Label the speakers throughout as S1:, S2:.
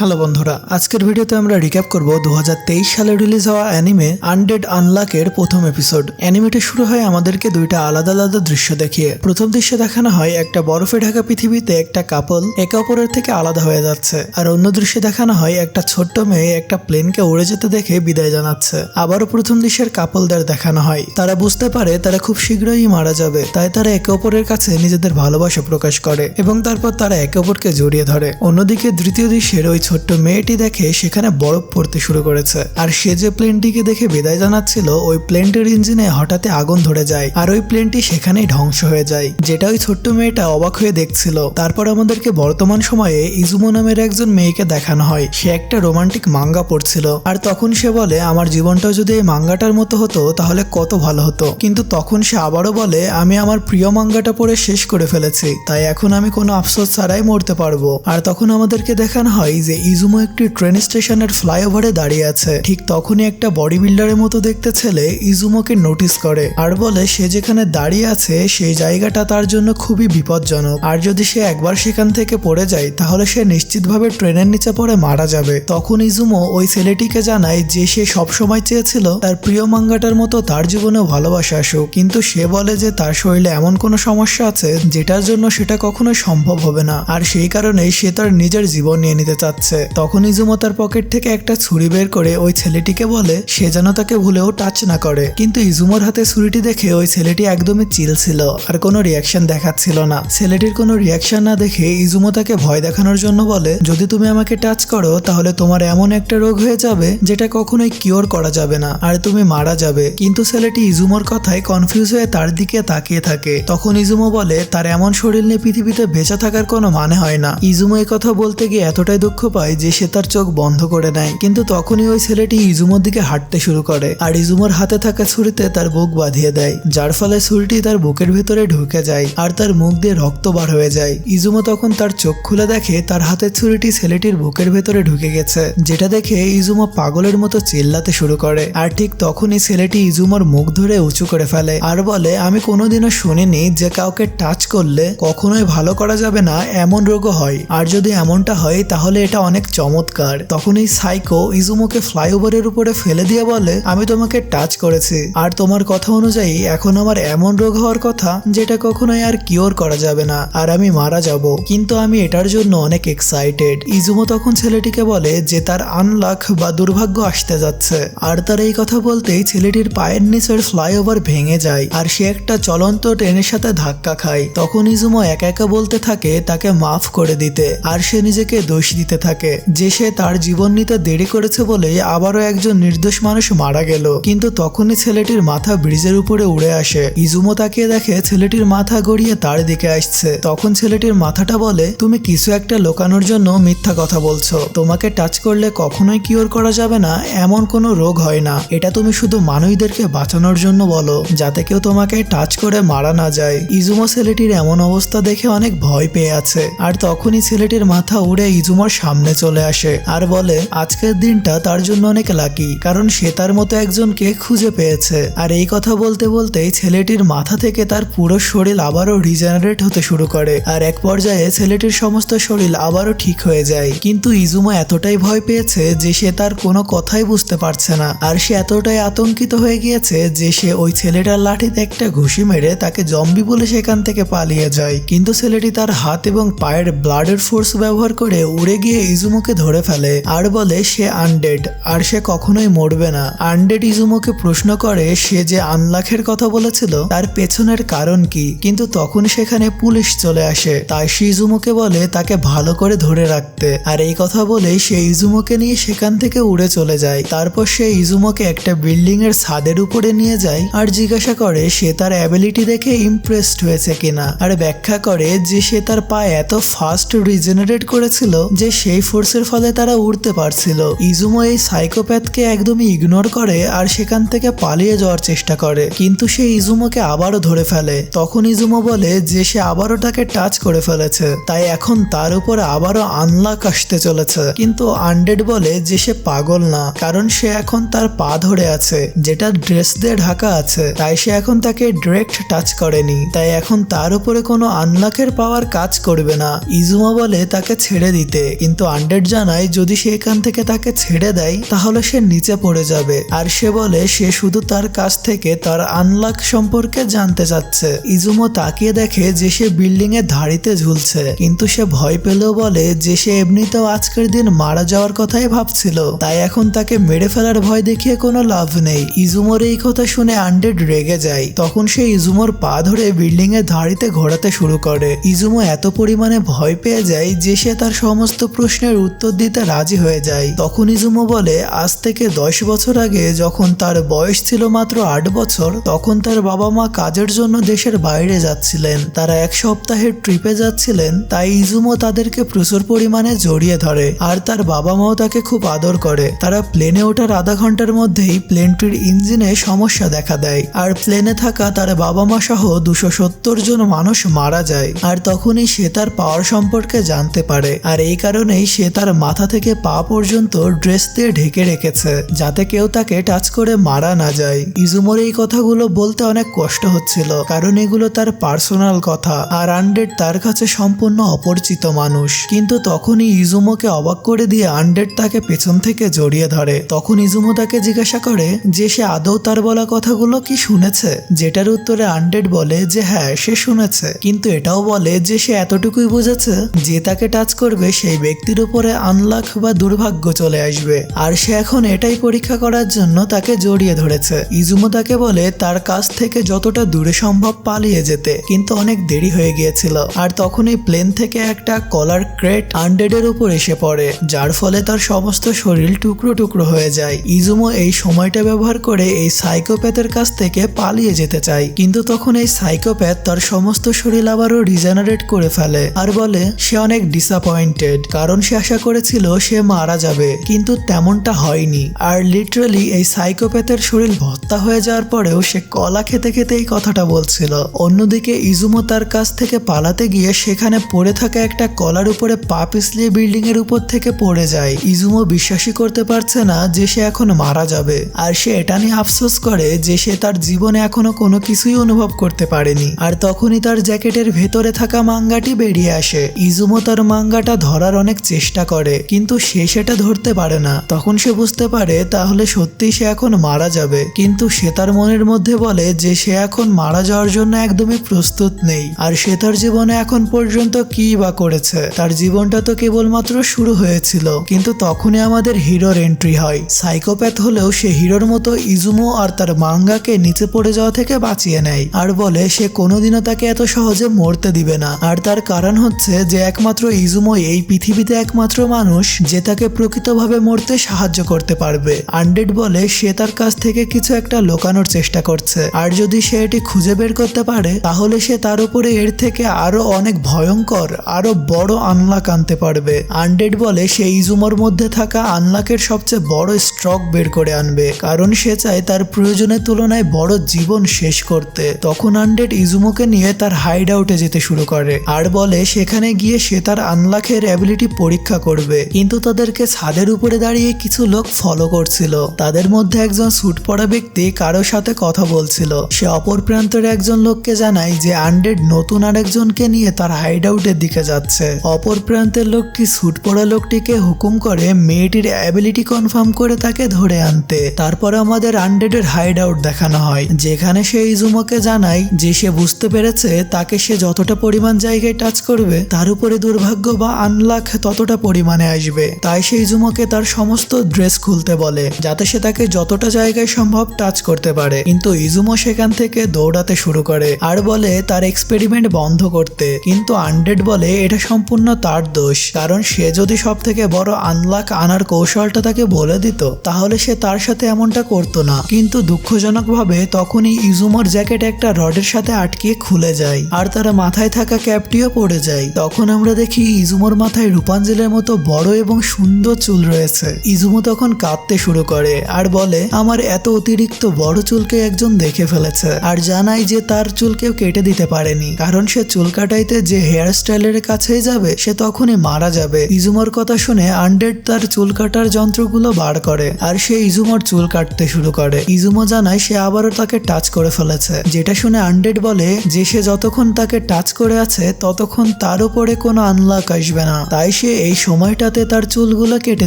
S1: Hello বন্ধুরা, আজকের ভিডিওতে আমরা রিক্যাপ করব দু হাজার তেইশ সালে রিলিজ হওয়া অ্যানিমে আনডেড আনলাকের প্রথম এপিসোড অ্যানিমেটা শুরু হয় আমাদেরকে দুইটা আলাদা আলাদা দৃশ্য দেখিয়ে। প্রথম দৃশ্যে দেখানো হয় একটা বরফে ঢাকা পৃথিবীতে একটা কাপল একে অপরের থেকে আলাদা হয়ে যাচ্ছে। আর অন্য দৃশ্যে দেখানো হয় একটা ছোট্ট মেয়ে একটা প্লেনকে উড়ে যেতে দেখে বিদায় জানাচ্ছে। আবারও প্রথম দৃশ্যের কাপলদের দেখানো হয়। তারা বুঝতে পারে তারা খুব শীঘ্রই মারা যাবে, তাই তারা একে অপরের কাছে নিজেদের ভালোবাসা প্রকাশ করে এবং তারপর তারা একে অপরকে জড়িয়ে ধরে। অন্যদিকে দ্বিতীয় দৃশ্যের ওই ছোট্ট মেয়েটি দেখে সেখানে বরফ পড়তে শুরু করেছে। আর সে যে প্লেনটিকে দেখে বিদায় জানাচ্ছিল, ওই প্লেনটির ইঞ্জিনে হঠাৎ আগুন ধরে যায় আর ওই প্লেনটি সেখানেই ধ্বংস হয়ে যায়। যেটা ওই ছোট্ট মেয়েটা অবাক হয়ে দেখছিল। তারপর আমাদেরকে বর্তমান সময়ে ইজুমো নামের একজন মেয়েকে দেখানো হয়। সে একটা রোমান্টিক মাঙ্গা পড়ছিল। আর তখন সে বলে, আমার জীবনটা যদি এই মাঙ্গাটার মতো হতো, তাহলে কত ভালো হতো। কিন্তু তখন সে আবারও বলে, আমি আমার প্রিয় মাঙ্গাটা পড়ে শেষ করে ফেলেছি। তাই এখন আমি কোনো আফসোস ছাড়াই মরতে পারব। আর তখন আমাদেরকে দেখানো হয় যে ইজুমো একটি ট্রেন স্টেশনের ফ্লাইওভারে দাঁড়িয়ে আছে। ঠিক তখনই একটা বডি বিল্ডারের মতো দেখতে ছেলে ইজুমোকে নোটিস করে আর বলে, সে যেখানে দাঁড়িয়ে আছে, সেই জায়গাটা তার জন্য খুবই বিপজ্জনক। আর যদি সে একবার সেখান থেকে পড়ে যায়, তাহলে সে নিশ্চিতভাবে ট্রেনের নিচে পড়ে মারা যাবে। তখন ইজুমো ওই ছেলেটিকে জানায় যে সে সবসময় চেয়েছিল তার প্রিয় মাঙ্গাটার মতো তার জীবনেও ভালোবাসা আসুক। কিন্তু সে বলে যে তার শরীরে এমন কোনো সমস্যা আছে, যেটার জন্য সেটা কখনোই সম্ভব হবে না। আর সেই কারণেই সে তার নিজের জীবন নিয়ে নিতে চাচ্ছে। তখন ইজুমো তার পকেট থেকে একটা ছুরি বের করে ওই ছেলেটিকে বলে, সে যেন তাকে ভুলেও টাচ না করে। কিন্তু ইজুমোর হাতে ছুরিটি দেখে ওই ছেলেটি একদমই চিল ছিল, আর কোনো রিয়াকশন দেখাচ্ছিল না। ছেলেটির কোনো রিয়াকশন না দেখে ইজুমো তাকে ভয় দেখানোর জন্য বলে, যদি তুমি আমাকে টাচ করো, তাহলে তোমার এমন একটা রোগ হয়ে যাবে, যেটা কখনোই কিওর করা যাবে না, আর তুমি মারা যাবে। কিন্তু ছেলেটি ইজুমোর কথায় কনফিউজ হয়ে তার দিকে তাকিয়ে থাকে। তখন ইজুমো বলে, তার এমন শরীর নিয়ে পৃথিবীতে বেঁচে থাকার কোনো মানে হয় না। ইজুমো এই কথা বলতে গিয়ে এতটাই দুঃখ পায় যে সে তার চোখ বন্ধ করে নেয়। কিন্তু তখনই ওই ছেলেটি ইজুমোর দিকে হাঁটতে শুরু করে আর ইজুমোর হাতে থাকা ছুরিতে তার বুক বাঁধিয়ে দেয়, যার ফলে ছুরিটি তার বুকের ভেতরে ঢুকে যায় আর তার মুখ দিয়ে রক্ত বার হয়ে যায়। ইজুমো তখন তার চোখ খুলে দেখে তার হাতের ছুরিটি ছেলেটির বুকের ভেতরে ঢুকে গেছে, যেটা দেখে ইজুমো পাগলের মতো চিল্লাতে শুরু করে আর ঠিক তখনই ছেলেটি ইজুমোর মুখ ধরে উঁচু করে ফেলে আর বলে, আমি কোনোদিনও শুনিনি যে কাউকে টাচ করলে কখনোই ভালো করা যাবে না, এমন রোগও হয়। আর যদি এমনটা হয়, তাহলে এটা অনেক চমৎকার। তখন এই সাইকো ইজুমোকে ফ্লাইওভারের উপরে ফেলে দিয়ে বলে, আমি তোমাকে টাচ করেছি। আর তোমার কথা অনুযায়ী, এখন আমার এমন রোগ হওয়ার কথা, যেটা কখনোই আর কিওর করা যাবে না। আর আমি মারা যাব। কিন্তু আমি এটার জন্য অনেক এক্সাইটেড ইজুমো তখন ছেলেটিকে বলে যে, তার আনলাক বা দুর্ভাগ্য আসতে যাচ্ছে। আর তার এই কথা বলতেই ছেলেটির পায়ের নিচের ফ্লাইওভার ভেঙে যায়, আর সে একটা চলন্ত ট্রেনের সাথে ধাক্কা খায়। তখন ইজুমো একা একা বলতে থাকে, তাকে মাফ করে দিতে। আর সে নিজেকে দোষ দিতে থাকে। যে সে তার জীবন নিতে দেরি করেছে বলে আবারও একজন নির্দোষ মানুষ মারা গেল। কিন্তু তখনই ছেলেটির মাথা ব্রিজের উপরে উড়ে আসে। ইজুমো তাকিয়ে দেখে ছেলেটির মাথা গড়িয়ে তার দিকে আসছে। তখন ছেলেটির মাথাটা বলে, তুমি কিছু একটা লোকানোর জন্য মিথ্যা কথা বলছো। তোমাকে টাচ করলে কখনোই কিওর করা যাবে না, এমন কোনো রোগ হয় না। এটা তুমি শুধু মানুষদেরকে বাঁচানোর জন্য বলো, যাতে কেউ তোমাকে টাচ করে মারা না যায়। ইজুমো ছেলেটির এমন অবস্থা দেখে অনেক ভয় পেয়ে আছে। আর তখনই ছেলেটির মাথা উড়ে ইজুমোর সামনে চলে আসে আর বলে, আজকের দিনটা তার জন্য অনেক লাকি কারণ সে তার মতো একজনকে খুঁজে পেয়েছে। আর এই কথা বলতে বলতেই ছেলেটির মাথা থেকে তার পুরো শরীর আবারও রিজেনারেট হতে শুরু করে। আর এক পর্যায়ে ছেলেটির সমস্ত শরীর আবারও ঠিক হয়ে যায়। কিন্তু ইজুমা এতটাই ভয় পেয়েছে যে সে তার কোনো কথাই বুঝতে পারছে না। আর সে এতটাই আতঙ্কিত হয়ে গিয়েছে যে সে ওই ছেলেটার লাঠিতে একটা ঘুষি মেরে তাকে জম্বি বলে সেখান থেকে পালিয়ে যায়। কিন্তু ছেলেটি তার হাত এবং পায়ের ব্লাডের ফোর্স ব্যবহার করে উড়ে গিয়ে ইজুমোকে ধরে ফেলে। আর বলে, সে আনডেড আর সে কখনোই মরবে না। আনডেড ইজুমোকে প্রশ্ন করে, সে যে আনলাখের কথা বলেছিল, তার পেছনের কারণ কি? কিন্তু তখন সেখানে পুলিশ চলে আসে। তাই সে ইজুমোকে বলে, তাকে ভালো করে ধরে রাখতে। আর এই কথা বলে, সে ইজুমোকে নিয়ে সেখান থেকে উড়ে চলে যায়। তারপর সে ইজুমোকে একটা বিল্ডিং এর ছাদের উপরে নিয়ে যায় আর জিজ্ঞাসা করে, সে তার অ্যাবিলিটি দেখে ইমপ্রেসড হয়েছে কিনা? আর ব্যাখ্যা করে যে, সে তার পা এত ফাস্ট রিজেনারেট করেছিল যে সেই ফোর্সের ফলে তারা উড়তে পারছিল। ইজুমো এই সাইকোপ্যাথকে একদমই ইগনোর করে আর সেখান থেকে পালিয়ে যাওয়ার চেষ্টা করে। কিন্তু সে ইজুমোকে আবারও ধরে ফেলে। তখন ইজুমো বলে যে সে আবারও তাকে টাচ করে ফেলেছে। তাই এখন তার উপর আবারও আনলাক আসতে চলেছে। কিন্তু আন্ডেড বলে যে সে পাগল না, কারণ সে এখন তার পা ধরে আছে, যেটা ড্রেস দিয়ে ঢাকা আছে। তাই সে এখন তাকে ডিরেক্ট টাচ করেনি। তাই এখন তার উপরে কোনো আনলাকের পাওয়ার কাজ করবে না। ইজুমা বলে তাকে ছেড়ে দিতে। কিন্তু আন্ডেড জানায় যদি সে এখান থেকে তাকে ছেড়ে দেয়, তাহলে সে নিচে পড়ে যাবে। আর সে বলে, সে শুধু তার কাছ থেকে তার আনলাক সম্পর্কে জানতে চাচ্ছে। ইজুমো তাকিয়ে দেখে যে সে বিল্ডিং এর ধাড়িতে ঝুলছে। কিন্তু সে ভয় পেলেও বলে যে সে এমনিতেও আজকের দিন মারা যাওয়ার কথাই ভাবছিল। তাই এখন তাকে মেরে ফেলার ভয় দেখিয়ে কোনো লাভ নেই। ইজুমোর এই কথা শুনে আন্ডেড রেগে যায়। তখন সে ইজুমোর পা ধরে বিল্ডিং এর ধাড়িতে ঘোরাতে শুরু করে। ইজুমো এত পরিমাণে ভয় পেয়ে যায় যে সে তার সমস্ত প্রশ্নের উত্তর দিতে রাজি হয়ে যায়। তখন ইজুমো বলে, আজ থেকে দশ বছর আগে যখন তার বয়স ছিল মাত্র আট বছর, তখন তার বাবা মা কাজের জন্য দেশের বাইরে যাচ্ছিলেন। তারা এক সপ্তাহের ট্রিপে যাচ্ছিলেন, তাই ইজুমো তাদেরকে প্রচুর পরিমাণে জড়িয়ে ধরে আর তার বাবা মাও তাকে খুব আদর করে। তারা প্লেনে ওঠার আধা ঘণ্টার মধ্যেই প্লেনটির ইঞ্জিনে সমস্যা দেখা দেয় আর প্লেনে থাকা তার বাবা মা সহ দুশো সত্তর জন মানুষ মারা যায়। আর তখনই সে তার পাওয়ার সম্পর্কে জানতে পারে। আর এই কারণেই সে তার মাথা থেকে পা পর্যন্ত ড্রেস দিয়ে ঢেকে রেখেছে, যাতে কেউ তাকে টাচ করে মারা না যায়। ইজুমোর এই কথাগুলো বলতে অনেক কষ্ট হচ্ছিল, কারণ এগুলো তার পার্সোনাল কথা, আর আন্ডেড তার কাছে সম্পূর্ণ অপরিচিত মানুষ। কিন্তু তখনই ইজুমোকে অবাক করে দিয়ে আন্ডেড তাকে পেছন থেকে জড়িয়ে ধরে। তখন ইজুমো তাকে জিজ্ঞাসা করে যে সে আদৌ তার বলা কথাগুলো কি শুনেছে? যেটার উত্তরে আন্ডেড বলে যে হ্যাঁ সে শুনেছে। কিন্তু এটাও বলে যে সে এতটুকুই বুঝেছে যে তাকে টাচ করবে সেই ব্যক্তির উপরে আনলাক বা দুর্ভাগ্য চলে আসবে। আর সে এখন এটাই পরীক্ষা করার জন্য তাকে জড়িয়ে ধরেছে। ইজুমো তাকে বলে, তার কাছ থেকে যতটা দূরে সম্ভব পালিয়ে যেতে। কিন্তু অনেক দেরি হয়ে গিয়েছিল। আর তখনই প্লেন থেকে একটা কলার ক্রেট আন্ডেডের উপর এসে পড়ে, যার ফলে তার সমস্ত শরীর টুকরো টুকরো হয়ে যায়। ইজুমো এই সময়টা ব্যবহার করে এই সাইকোপ্যাথের কাছ থেকে পালিয়ে যেতে চায়। কিন্তু তখন এই সাইকোপ্যাথ তার সমস্ত শরীর আবারও রিজেনারেট করে ফেলে। আর বলে, সে অনেক ডিসঅ্যাপয়েন্টেড কারণ সে আশা করেছিল সে মারা যাবে, কিন্তু তেমনটা হয়নি। আর লিটারালি এই সাইকোপ্যাথের শরীর ভত্তা হয়ে যাওয়ার পরেও সে কলা খেতে খেতে এই কথাটা বলছিল। অন্যদিকে ইজুমো তার কাছ থেকে পালাতে গিয়ে সেখানে পড়ে থাকা একটা কলার উপরে পা পিছলিয়ে বিল্ডিং এর উপর থেকে পড়ে যায়। ইজুমো বিশ্বাসই করতে পারছে না যে সে এখন মারা যাবে। আর সে এটা নিয়ে আফসোস করে যে সে তার জীবনে এখনও কোনো কিছুই অনুভব করতে পারেনি। আর তখনই তার জ্যাকেটের ভেতরে থাকা মাঙ্গাটি বেরিয়ে আসে। ইজুমো তার মাঙ্গাটা ধরার অনেক চেষ্টা করে, কিন্তু সে সেটা ধরতে পারে না। তখন সে বুঝতে পারে, তাহলে সত্যি সে এখন মারা যাবে। কিন্তু সে তার মনের মধ্যে বলে যে, সে এখন মারা যাওয়ার জন্য একদমই প্রস্তুত নেই। আর সে তার জীবনে এখন পর্যন্ত কি বা করেছে? তার জীবনটা তো কেবলমাত্র শুরু হয়েছিল। কিন্তু তখনই আমাদের হিরোর এন্ট্রি হয়। সাইকোপ্যাথ হলেও সে হিরোর মতো ইজুমো আর তার মাঙ্গাকে নিচে পড়ে যাওয়া থেকে বাঁচিয়ে নেয়। আর বলে, সে কোনোদিনও তাকে এত সহজে মরতে দিবে না। আর তার কারণ হচ্ছে যে, একমাত্র ইজুমো এই পৃথিবীতে একমাত্র মানুষ যে তাকে প্রকৃতভাবে মরতে সাহায্য করতে পারবে। আন্ডেড বলে সে তার কাছ থেকে কিছু একটা লোকানোর চেষ্টা করছে। আর যদি সে এটি খুঁজে বের করতে পারে, তাহলে সে তার উপরে এর থেকে আরও অনেক ভয়ঙ্কর, আরও বড় আনলাক আনতে পারবে। আনডেড বলে সে ইজুমোর মধ্যে থাকা আনলাকের সবচেয়ে বড় স্ট্রক বের করে আনবে, কারণ সে চায় তার প্রয়োজনের তুলনায় বড় জীবন শেষ করতে। তখন আনডেড ইজুমোকে নিয়ে তার হাইড আউটে যেতে শুরু করে, আর বলে সেখানে গিয়ে সে তার আনলাকের অ্যাবিলিটি পরীক্ষা করবে। কিন্তু তাদেরকে ছাদের উপরে দাঁড়িয়ে কিছু লোক ফলো করছিল। তাদের মধ্যে একজন স্যুট পরা ব্যক্তি কারোর সাথে কথা বলছিল। সে অপর প্রান্তের একজন লোককে জানায় যে আনডেড নতুন আরেকজনকে নিয়ে তার হাইড আউটের দিকে যাচ্ছে। অপর প্রান্তের লোকটি স্যুট পরা লোকটিকে হুকুম করে মেয়েটির অ্যাবিলিটি কনফার্ম করে তাকে ধরে আনতে। তারপর আমাদের আনডেডের হাইড আউট দেখানো হয়। যেখানে সে ইজুমোকে জানায় যে সে বুঝতে পেরেছে তাকে সে যতটা পরিমাণ জায়গায় টাচ করবে, তার উপরে দুর্ভাগ্য বা আনলাক ততটা পরিমাণে আসবে, তাই সে ইজুমোকে তার সমস্ত ড্রেস খুলতে বলে, যাতে সে তাকে যতটা জায়গায় সম্ভব টাচ করতে পারে। কিন্তু ইজুমো সেখান থেকে দৌড়াতে শুরু করে আর বলে তার এক্সপেরিমেন্ট বন্ধ করতে। কিন্তু আনডেড বলে, এটা সম্পূর্ণ তার দোষ। কারণ সে যদি সব থেকে বড় আনলাক আনার কৌশলটা তাকে বলে দিত, তাহলে সে তার সাথে এমনটা করতো না। কিন্তু দুঃখজনকভাবে তখনই ইজুমোর জ্যাকেট একটা রডের সাথে আটকে খুলে যায়, আর তারা মাথায় থাকা ক্যাপটিও পড়ে যায়। তখন আমরা দেখি ইজুমোর মাথায় রূপাঞ্জলের মতো বড় এবং সুন্দর চুল রয়েছে। ইজুমো তখন কাঁদতে শুরু করে আর বলে, আমার এত অতিরিক্ত বড় চুলকে একজন দেখে ফেলেছে আর জানাই যে তার চুল কেউ কেটে দিতে পারেনি। কারণ সে চুল কাটাইতে যে হেয়ার স্টাইলের কাছেই যাবে, সে তখনই মারা যাবে। ইজুমোর কথা শুনে আন্ডেড তার চুল কাটার যন্ত্রগুলো বার করে আর সে ইজুমোর চুল কাটতে শুরু করে। ইজুমো জানায় সে আবারও তাকে টাচ করে ফেলেছে। যেটা শুনে আন্ডেড বলে যে সে যতক্ষণ তাকে টাচ করে আছে, ততক্ষণ তার উপরে কোনো আনলাক আসবে না। তাই সে এই সময়টাতে তার চুলগুলো কেটে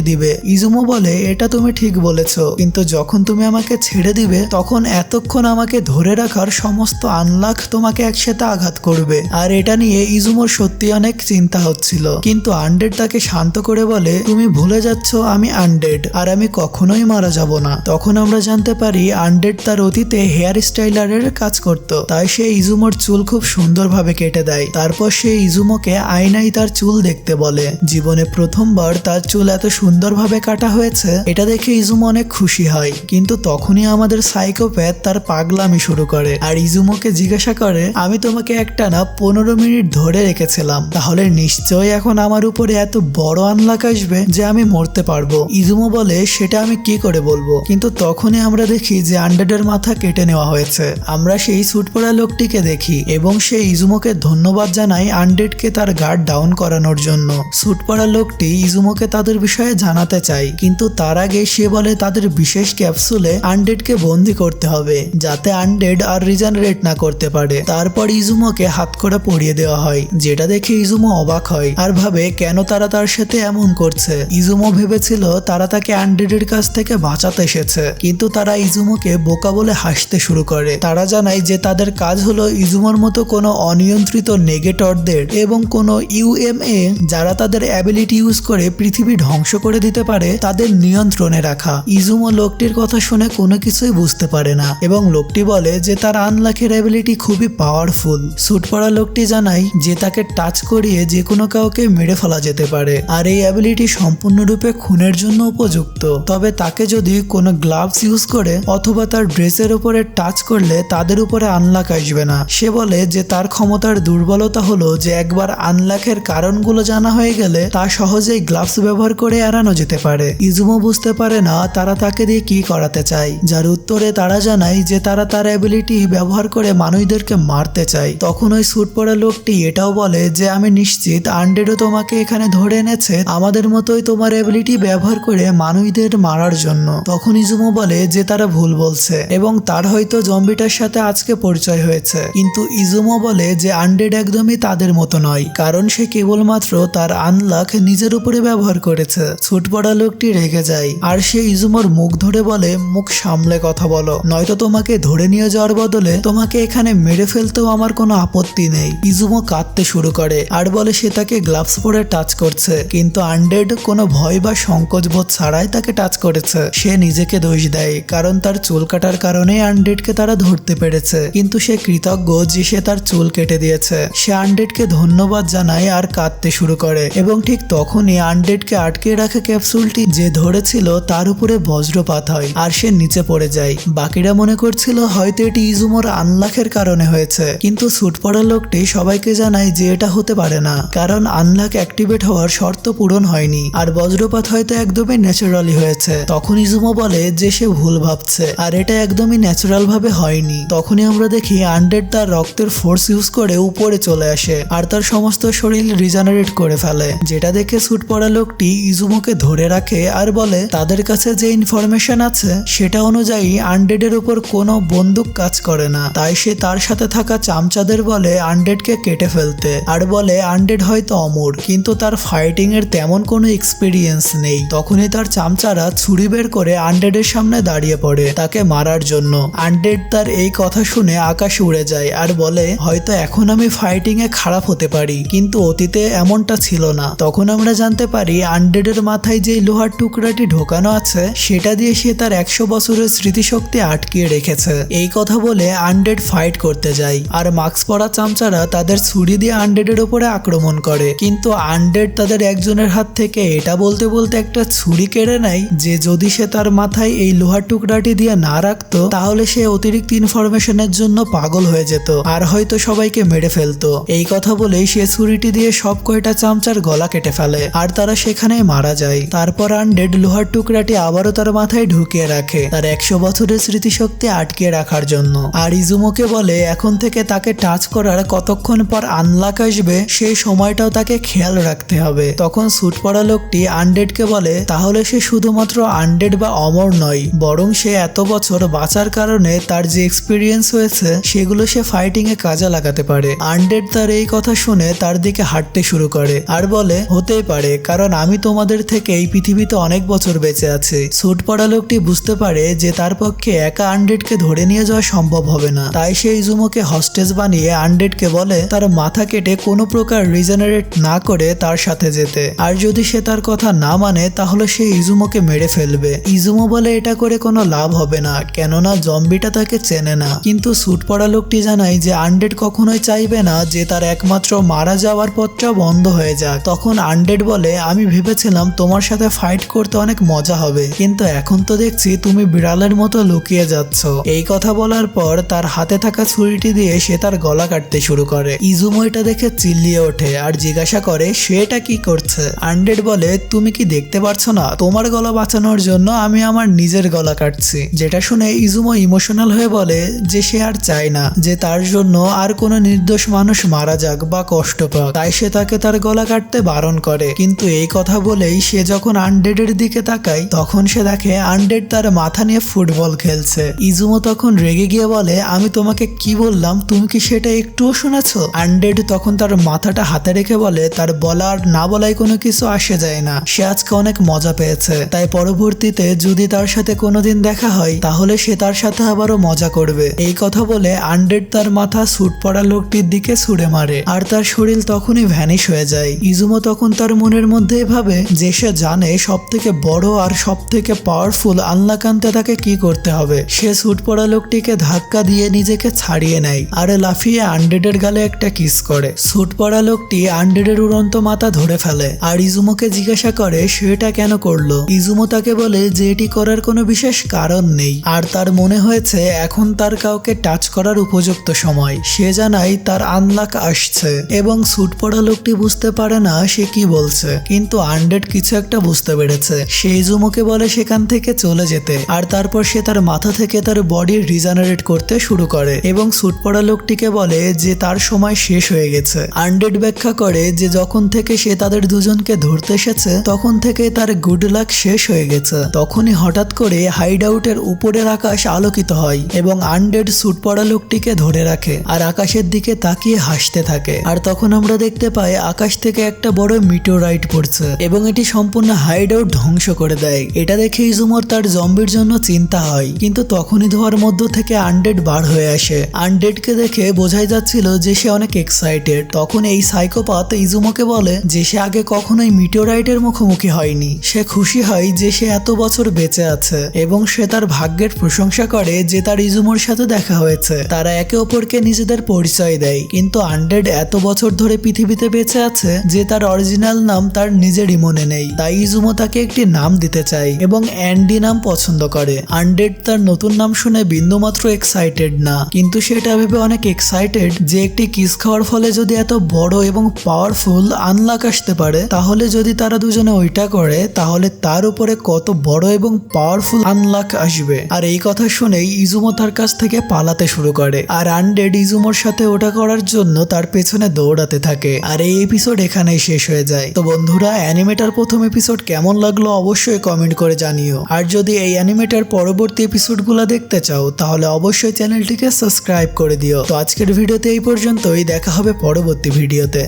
S1: দিবে। ইজুমো বলে, এটা তুমি ঠিক বলেছ। কিন্তু যখন তুমি আমাকে ছেড়ে দিবে, তখন এতক্ষণ আমাকে ধরে রাখার সমস্ত আনলাক তোমাকে একসাথে আঘাত করবে। আর এটা নিয়ে ইজুমোর সত্যি অনেক চিন্তা হচ্ছিল। কিন্তু আনডেড তাকে শান্ত করে বলে, তুমি ভুলে যাচ্ছ আমি আনডেড, আর আমি কখনোই মারা যাব না। তখন আমরা জানতে পারি, আন্ডেড তার অতীতে হেয়ার স্টাইলারের কাজ করত। তাই সে ইজুমোর চুল খুব সুন্দরভাবে কেটে দেয়। তারপর সে ইজুমোকে আয়নাই তার চুল দেখতে বলে। জীবনে প্রথমবার তার চুল এত সুন্দরভাবে কাটা হয়েছে, এটা দেখে ইজুমো অনেক খুশি হয়। কিন্তু তখনই আমাদের সাইকোপ্যাথ তার পাগলামি শুরু করে। আর ইজুমোকে জিজ্ঞাসা করে, আমি তোমাকে একটা না পনেরো মিনিট ধরে রেখেছিলাম। তাহলে নিশ্চয়ই এখন আমার উপরে এত বড় আনলাক আসবে যে আমি মরতে পারব। ইজুমো বলে, সেটা আমি কি করে বলব? কিন্তু তখনই আমরা দেখি যে আন্ডারের মাথা কেটে নেওয়া হয়েছে। আমরা সেই স্যুট পরা লোকটিকে দেখি এবং সে ইজুমোকে ধন্যবাদ জানায় আন্ডেডকে তার গার্ড ডাউন করানোর জন্য। স্যুট পরা লোকটি ইজুমোকে তাদের বিষয়ে জানাতে চায়। কিন্তু তার আগে সে বলে তাদের বিশেষ ক্যাপসুলে আনডেডকে বন্দি করতে হবে, যাতে আনডেড আর রিজেনারেট না করতে পারে। তারপর ইজুমোকে করে পরিয়ে দেওয়া হয়, যেটা দেখে ইজুমো অবাক হয় আর ভাবে, কেন তারা তার সাথে এমন করছে? ইজুমো ভেবেছিল তারা তাকে আনডেডের কাছ থেকে বাঁচাতে এসেছে, কিন্তু তারা ইজুমোকে বোকা বলে হাসতে শুরু করে। তারা জানায় যে তাদের কাজ হলো ইজুমোর মতো কোনো অনিয়ন্ত্রিত নেগেটরদের এবং কোনো ইউএমএ যারা তাদের অ্যাবিলিটি ইউজ করে পৃথিবী ধ্বংস করে দিতে পারে তাদের নিয়ন্ত্রণে রাখা। ইজুমো লোকটির কথা শুনে কোনো কিছুই বুঝতে পারে না এবং লোকটি বলে যে তার আনলাখের অ্যাবিলিটি খুবই পাওয়ারফুল স্যুট পরা লোকটি জানায় যে তাকে টাচ করিয়ে যে কোনো কাউকে মেরে ফেলা যেতে পারে। আর এই অ্যাবিলিটি সম্পূর্ণরূপে খুনের জন্য উপযুক্ত। তবে তাকে যদি কোনো গ্লাভস ইউজ করে অথবা তার ড্রেসের উপরে টাচ করলে তাদের উপরে আনলাক আসবে না। সে বলে যে তার ক্ষমতার দুর্বলতা হলো যে একবার আনলাকের কারণগুলো জানা হয়ে গেলে তা সহজেই গ্লাভস ব্যবহার করে এড়ানো যেতে পারে। ইজুমো বুঝতে পারে না তারা তাকে দিয়ে কি করাতে চায়। যার উত্তরে তারা জানায় যে তারা তার অ্যাবিলিটি ব্যবহার করে মানুষদেরকে মারতে চায়। তখন ওই স্যুট পরা লোকটি এটাও বলে যে, আমি নিশ্চিত আন্ডেডও তোমাকে এখানে ধরে এনেছে। আমাদের মতোই তোমার অ্যাবিলিটি ব্যবহার করে মানুষদের মারার জন্য। তখন ইজুমো বলে যে, তারা ভুল বলছে। এবং তার হয়তো জম্বিটার সাথে আজকে পরিচয় হয়েছে। কিন্তু ইজুমো বলে যে আন্ডেড একদমই তাদের মতো নয়। কারণ সে কেবলমাত্র তার আনলাক নিজের উপরে ব্যবহার করেছে। ছুট পড়া লোকটি রেগে যায়। আর সে ইজুমোর মুখ ধরে বলে, মুখ সামলে কথা বলো। নয়তো তোমাকে ধরে নিয়ে যাওয়ার বদলে তোমাকে এখানে মেরে ফেলতেও আমার কোনো আপত্তি নেই। ইজুমো কাঁদতে শুরু করে। আর বলে, সে তাকে গ্লাভস পরে টাচ করছে। কিন্তু আন্ডেড কোনো ভয় বা সংকোচ বোধ ছাড়াই তাকে টাচ করেছে। সে নিজেকে দোষ দেয়, কারণ তার চুল কাটার কারণে আনডেডকে তারা ধরতে পেরেছে। কিন্তু সে কৃতজ্ঞ যে সে তার চুল কেটে দিয়েছে। সে আনডেডকে ধন্যবাদ জানায় আর কাঁদতে শুরু করে এবং ঠিক তখনই আনডেডকে আটকে রাখা ক্যাপসুলটি যে ধরেছিল তার উপরে বজ্রপাত হয় আর সে নিচে পড়ে যায়। বাকিরা মনে করছিল হয়তো এটি ইজুমোর আনলাখের কারণে হয়েছে। কিন্তু স্যুট পরা লোকটি সবাইকে জানায় যে এটা হতে পারে না, কারণ আনলাক অ্যাক্টিভেট হওয়ার শর্ত পূরণ হয়নি আর বজ্রপাত হয়তো একদমই ন্যাচারালি হয়েছে। তখন ইজুমো বলে যে সে ভুল ভাবছে আর এটা একদমই ন্যাচারাল ভাবে হয়নি। তখনই আমরা দেখি আন্ডেড তার রক্তের ফোর্স ইউজ করে উপরে চলে আসে আর তার সমস্ত শরীর রিজেনারেট করে ফেলে যেটা দেখে স্যুট পরা লোকটি ইজুমোকে ধরে রাখে আর বলে, তাদের কাছে যে ইনফরমেশন আছে, সেটা অনুযায়ী আনডেডের উপর কোনো বন্দুক কাজ করে না। তাই সে তার সাথে থাকা চামচাদের বলে আনডেডকে কেটে ফেলতে। আর বলে আনডেড হয়তো অমর, কিন্তু তার ফাইটিং এর তেমন কোনো এক্সপিরিয়েন্স নেই। তখনই তার চামচারা ছুরি বের করে আনডেডের সামনে দাঁড়িয়ে পড়ে তাকে মারার জন্য। আনডেড তার এই কথা শুনে আকাশে উড়ে যায় আর বলে, হয়তো এখন আমি ফাইটিং এ খারাপ হতে পারি, কিন্তু অতীতে এমনটা ছিল না। তখন আমরা জানতে পারি আনডেডের মাথায় যে লোহার টুকরাটি ঢোকানো আছে, সেটা দিয়ে সে তার একশো বছরের স্মৃতিশক্তি আটকিয়ে রেখেছে। এই কথা বলে আনডেড ফাইট করতে যায়। আর মাস্ক পরা চামচারা তাদের ছুরি দিয়ে আনডেডের উপরে আক্রমণ করে। কিন্তু আনডেড তাদের একজনের হাত থেকে এটা বলতে বলতে একটা ছুরি কেড়ে নেয় যে যদি সে তার মাথায় এই লোহার টুকরাটি দিয়ে না রাখতো, তাহলে সে অতিরিক্ত ইনফরমেশনের জন্য পাগল হয়ে যেত। আর হয়তো সবাইকে মেরে ফেলতো। এই কথা বলেই সে ছুরিটি দিয়ে সব কয়টা চামচার গলা কেটে ফেলে। আর তারা সেখানে মারা যায়। তারপর আনডেড লোহার টুকরাটি আবারও তার মাথায় ঢুকিয়ে রাখে। তার একশো বছরের স্মৃতিশক্তি আটকে রাখার জন্য। আর ইজুমোকে বলে, এখন থেকে তাকে টাচ করার কতক্ষণ পর আনলাক আসবে, সেই সময়টাও তাকে খেয়াল রাখতে হবে। তখন স্যুট পরা লোকটি আনডেডকে বলে, তাহলে সে শুধুমাত্র আনডেড বা অমর নয়, বরং সে এত বছর বাঁচার কারণে তার যে এক্সপিরিয়েন্স হয়েছে, সেগুলো সে ফাইটিং এ কাজে লাগাতে পারে। আনডেড তার এই কথা শুনে তার দিকে হাঁটতে শুরু করে। আর বলে হতেই পারে, কারণ আমি তোমাদের থেকে এই পৃথিবীতে অনেক বছর বেঁচে আছি। স্যুট পরা লোকটি বুঝতে পারে যে তার পক্ষে একা আনডেডকে ধরে নিয়ে যাওয়া সম্ভব হবে না। তাই সে ইজুমোকে হস্টেজ বানিয়ে আনডেডকে বলে, তার মাথা কেটে কোনো প্রকার রিজেনারেট না করে তার সাথে যেতে। আর যদি সে তার কথা না মানে তাহলে সে ইজুমোকে মেরে ফেলবে। ইজুমো বলে, এটা করে কোনো লাভ হবে না, কেননা জম্বিটা তাকে চেনে না। কিন্তু স্যুট পরা লোকটি জানায় যে আনডেড কখনোই চাইবে না যে তার একমাত্র মারা যাওয়ার পথটা বন্ধ হয়ে যাক। তখন আনডেড বলে, আমি ভেবেছিলাম তোমার সাথে ফাইট করতে অনেক মজা হবে, কিন্তু এখন তো দেখছি তুমি বিড়ালের মতো লুকিয়ে যাচ্ছ। এই কথা বলার পর তার হাতে থাকা ছুরিটি দিয়ে সে তার গলা কাটতে শুরু করে। ইজুমো এটা দেখে চিল্লিয়ে ওঠে আর জিজ্ঞাসা করে সে এটা কি করছে? আন্ডেড বলে, তুমি কি দেখতে পারছ না? তোমার গলা বাঁচানোর জন্য আমি আমার নিজের গলা কাটছি। যেটা শুনে ইজুমো ইমোশনাল হয়ে বলে যে সে আর চায় না, যে তার জন্য আর কোনো নির্দোষ মানুষ মারা যাক বা কষ্ট পাক। তাই সে তাকে তার গলা কাটতে বারণ করে। কিন্তু এই কথা বলেই সে যখন আনডেডের দিকে তাকায়, তখন সে দেখে আনডেড তার মাথা নিয়ে ফুটবল খেলছে। ইজুমো তখন রেগে গিয়ে বলে, আমি তোমাকে কি বললাম? তুমি কি সেটা একটুও শুনেছো? আনডেড তখন তার মাথাটা হাতে রেখে বলে, তার বলা আর না বলাই কোনো কিছু আসে যায় না। সে আজকে অনেক মজা পেয়েছে। তাই পরবর্তীতে যদি তার সাথে কোনোদিন দেখা হয়, তাহলে সে তার সাথে আবারও মজা করবে। এই কথা বলে আনডেড তার মাথা স্যুট পরা লোকটির দিকে ছুড়ে মারে। আর তার শরীর তখনই ভ্যানিশ হয়ে যায়। ইজুমো তখন তার মনের মধ্যে ভাবে যে সে জানে সব থেকে বড় আর সব থেকে পাওয়ারফুল আনলাকান্তে তাকে কি করতে হবে। সে স্যুট পরা লোকটিকে ধাক্কা দিয়ে নিজেকে ছাড়িয়ে নেয় আর লাফিয়ে আনডেডের গালে একটা কিস করে। স্যুট পরা লোকটি আনডেডের উড়ন্ত মাথা ধরে ফেলে আর ইজুমোকে জিজ্ঞাসা করে, সেটা কেন করল? ইজুমো তাকে বলে যে, এটি করার কোনো বিশেষ কারণ নেই। আর তার মনে হয়েছে, এখন তার কাউকে টাচ করার উপযুক্ত সময়। সে জানায়, তার আনলাক আসছে। এবং স্যুট পরা লোকটি বুঝতে পারে না সে কি বলছে? কিন্তু আনডেড কিছু একটা বুঝতে পেরেছে। সে ইজুমোকে বলে সেখান থেকে চলে যেতে। আর তারপর সে তার মাথা থেকে তার বডি রিজেনারেট করতে শুরু করে এবং স্যুট পরা লোকটিকে বলে যে তার সময় শেষ হয়ে গেছে। আনডেড ব্যাখ্যা করে যে যখন থেকে সে তাদের দুজনকে ধরতে এসেছে, তখন থেকে তার গুড লাক শেষ হয়ে গেছে। তখনই হঠাৎ করে হাইড আউটের উপরের আকাশ আলোকিত হয় এবং আন্ডেড স্যুট পরা লোকটিকে ধরে রাখে। আর আকাশের দিকে তাকিয়ে হাসতে থাকে। আর তখন আমরা দেখতে পাই আকাশ থেকে একটা বড় মিটোরাইট পড়ছে এবং এটি সম্পূর্ণ হাইড আউট ধ্বংস করে দেয়। এটা দেখে ইজুমর তার জম্বির জন্য চিন্তা হয়, কিন্তু তখনই ধোয়ার মধ্য থেকে আনডেড বার হয়ে আসে। আনডেডকে দেখে বোঝাই যাচ্ছিল যে সে অনেক এক্সাইটেড তখন এই সাইকোপাত ইজুমোকে বলে যে সে আগে কখনোই মিটোরাইটের মুখোমুখি হয়নি। সে খুশি হয় যে সে এত বছর বেঁচে আছে এবং সে তার ভাগ্যের প্রশংসা করে যে তার ইজুমোর সাথে দেখা হয়েছে। তারা একে অপরকে নিজেদের পরিচয় দেয়, কিন্তু আনডেড এত বছর ধরে পৃথিবীতে বেঁচে আছে যে তার অরিজিনাল নাম তার নিজেরই মনে নেই। তাই ইজুমো তাকে একটি নাম দিতে চায় এবং অ্যান্ডি নাম পছন্দ করে। আনডেড তার নতুন নাম শুনে বিন্দুমাত্র এক্সাইটেড না। কিন্তু সেটা ভেবে অনেক এক্সাইটেড যে একটি কিস খাওয়ার ফলে যদি এত বড় এবং পাওয়ারফুল আনলাক আসতে পারে, তাহলে যদি তারা দুজনে ওইটা করে, তাহলে তার উপরে কত বড় এবং পাওয়ারফুল আনলাক আসবে। আর এই কথা শুনেই ইজুমো তার কাছ থেকে পালাতে শুরু করে। আর আনডেড ইজুমোর সাথে ওটা করার জন্য তার পেছনে দৌড়াতে থাকে। আর এই এপিসোড এখানেই শেষ হয়ে যায়। তো বন্ধুরা, অ্যানিমেটার প্রথম এপিসোড কেমন লাগল অবশ্যই কমেন্ট করে জানিও। আর যদি এই অ্যানিমেটার পরবর্তী এপিসোডগুলো দেখতে চাও, তাহলে অবশ্যই চ্যানেলটিকে সাবস্ক্রাইব করে দিও। তো আজকের ভিডিওতে এই পর্যন্তই। দেখা হবে পরবর্তী ভিডিওতে।